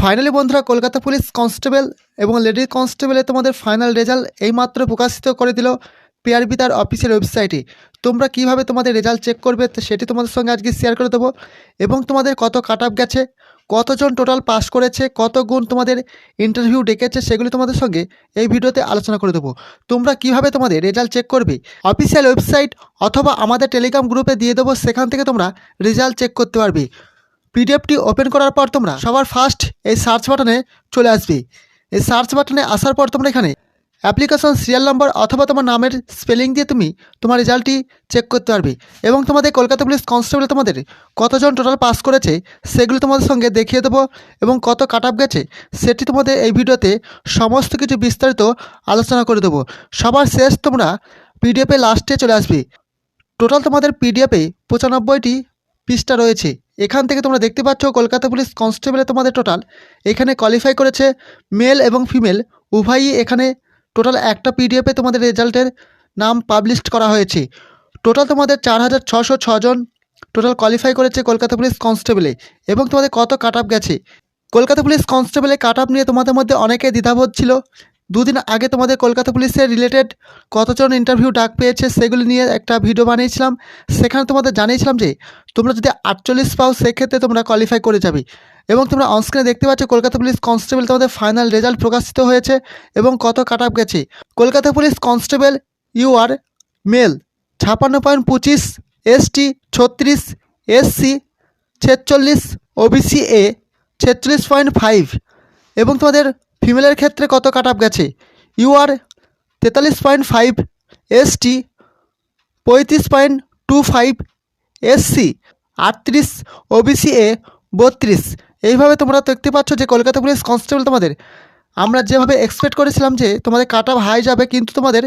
Finally বন্ধুরা, Kolkata police constable এবং lady কনস্টেবলে তোমাদের ফাইনাল রেজাল্ট এইমাত্র প্রকাশিত করে দিল পিআরবি তার অফিসিয়াল ওয়েবসাইটে তোমরা কীভাবে তোমাদের রেজাল্ট চেক করবে সেটি তোমাদের সঙ্গে আজকে শেয়ার করে দেবো। এবং তোমাদের কত কাট আপ গেছে, কতজন টোটাল পাস করেছে, কত গুণ তোমাদের ইন্টারভিউ ডেকেছে সেগুলি তোমাদের সঙ্গে এই ভিডিওতে আলোচনা করে দেবো। তোমরা কীভাবে তোমাদের রেজাল্ট চেক করবে অফিসিয়াল ওয়েবসাইট অথবা আমাদের টেলিগ্রাম গ্রুপে দিয়ে দেবো, সেখান থেকে তোমরা রেজাল্ট চেক করতে পারবে। পিডিএফটি ওপেন করার পর তোমরা সবার ফার্স্ট এই সার্চ বাটনে চলে আসবে। এই সার্চ বাটনে আসার পর তোমরা এখানে অ্যাপ্লিকেশন সিরিয়াল নাম্বার অথবা তোমার নামের স্পেলিং দিয়ে তুমি তোমার রেজাল্টটি চেক করতে পারবে এবং তোমাদের কলকাতা পুলিশ কনস্টেবল তোমাদের কতজন টোটাল পাস করেছে সেগুলো তোমাদের সঙ্গে দেখিয়ে দেবো এবং কত কাট আপ গেছে সেটি তোমাদের এই ভিডিওতে সমস্ত কিছু বিস্তারিত আলোচনা করে দেবো। সবার শেষ তোমরা পিডিএফে লাস্টে চলে আসবে। টোটাল তোমাদের পিডিএফে পঁচানব্বইটি পৃষ্ঠা রয়েছে। এখান থেকে তোমরা দেখতে পাচ্ছ কলকাতা পুলিশ কনস্টেবলে তোমাদের টোটাল। এখানে কোয়ালিফাই করেছে মেল এবং ফিমেল উভয়ই এখানে টোটাল একটা পিডিএফে তোমাদের রেজাল্টের নাম পাবলিশ করা হয়েছে। টোটাল তোমাদের চার হাজার ছশো ছজন টোটাল কোয়ালিফাই করেছে কলকাতা পুলিশ কনস্টেবলে। এবং তোমাদের কত কাট গেছে? কলকাতা পুলিশ কনস্টেবলে কাট নিয়ে তোমাদের মধ্যে অনেকে দ্বিধাবোধ ছিল। দুদিন আগে তোমাদের কলকাতা পুলিশের রিলেটেড কতজন ইন্টারভিউ ডাক পেয়েছে সেগুলি নিয়ে একটা ভিডিও বানিয়েছিলাম। সেখানে তোমাদের জানিয়েছিলাম যে, তোমরা যদি আটচল্লিশ পাও সেক্ষেত্রে তোমরা কোয়ালিফাই করে যাবে। এবং তোমরা অনস্ক্রিনে দেখতে পাচ্ছ কলকাতা পুলিশ কনস্টেবল তোমাদের ফাইনাল রেজাল্ট প্রকাশিত হয়েছে এবং কত কাট আপ গেছে। Kolkata police constable U R male ছাপান্ন পয়েন্ট পঁচিশ এসটি ছত্রিশ এসসি ছেচল্লিশ ওবিসি এ ছেচল্লিশ পয়েন্ট ফাইভ এবং তোমাদের ফিমেলের ক্ষেত্রে কত কাট আপ গেছে? ইউ আর তেতাল্লিশ পয়েন্ট ফাইভ এসটি পঁয়ত্রিশ পয়েন্ট টু ফাইভ এসসি আটত্রিশ ওবিসি এ বত্রিশ। এইভাবে তোমরা দেখতে পাচ্ছ যে কলকাতা পুলিশ কনস্টেবল তোমাদের। আমরা যেভাবে এক্সপেক্ট করেছিলাম যে তোমাদের কাট আপ হাই যাবে, কিন্তু তোমাদের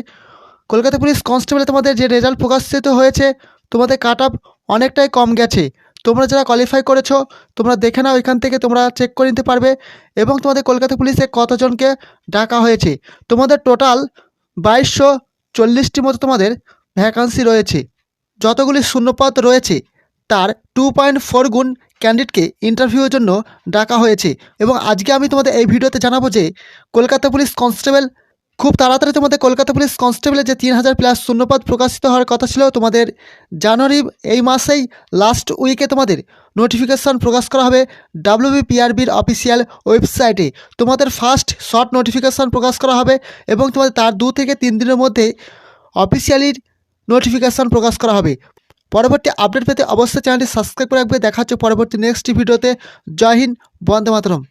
কলকাতা পুলিশ কনস্টেবলে তোমাদের যে রেজাল্ট প্রকাশিত হয়েছে, তোমাদের কাট আপ অনেকটাই কম গেছে। তোমরা যারা কোয়ালিফাই করেছ, তোমরা দেখে নাও এখান থেকে তোমরা চেক করে নিতে পারবে এবং তোমাদের কলকাতা পুলিশে কতজনকে ডাকা হয়েছে। তোমাদের টোটাল বাইশশো চল্লিশটি মতো তোমাদের ভ্যাকান্সি রয়েছে। যতগুলি শূন্যপদ রয়েছে, তার টু পয়েন্ট ফোর গুণ ক্যান্ডিডেটকে ইন্টারভিউয়ের জন্য ডাকা হয়েছে। এবং আজকে আমি তোমাদের এই ভিডিওতে জানাব যে কলকাতা পুলিশ কনস্টেবল খুব তাড়াতাড়ি তোমাদের কলকাতা পুলিশ কনস্টেবলের যে তিন হাজার প্লাস শূন্যপদ প্রকাশিত হওয়ার কথা ছিল, তোমাদের জানুয়ারি এই মাসেই লাস্ট উইকে তোমাদের নোটিফিকেশান প্রকাশ করা হবে ডাব্লিউবিপিআরবির অফিসিয়াল ওয়েবসাইটে তোমাদের ফার্স্ট শর্ট নোটিফিকেশান প্রকাশ করা হবে এবং তোমাদের তার দু থেকে তিন দিনের মধ্যে অফিসিয়ালির নোটিফিকেশান প্রকাশ করা হবে। পরবর্তী আপডেট পেতে অবশ্যই চ্যানেলটি সাবস্ক্রাইব করে রাখবে। দেখা হচ্ছে পরবর্তী নেক্সট ভিডিওতে জয় হিন্দ, বন্দে মাতরম।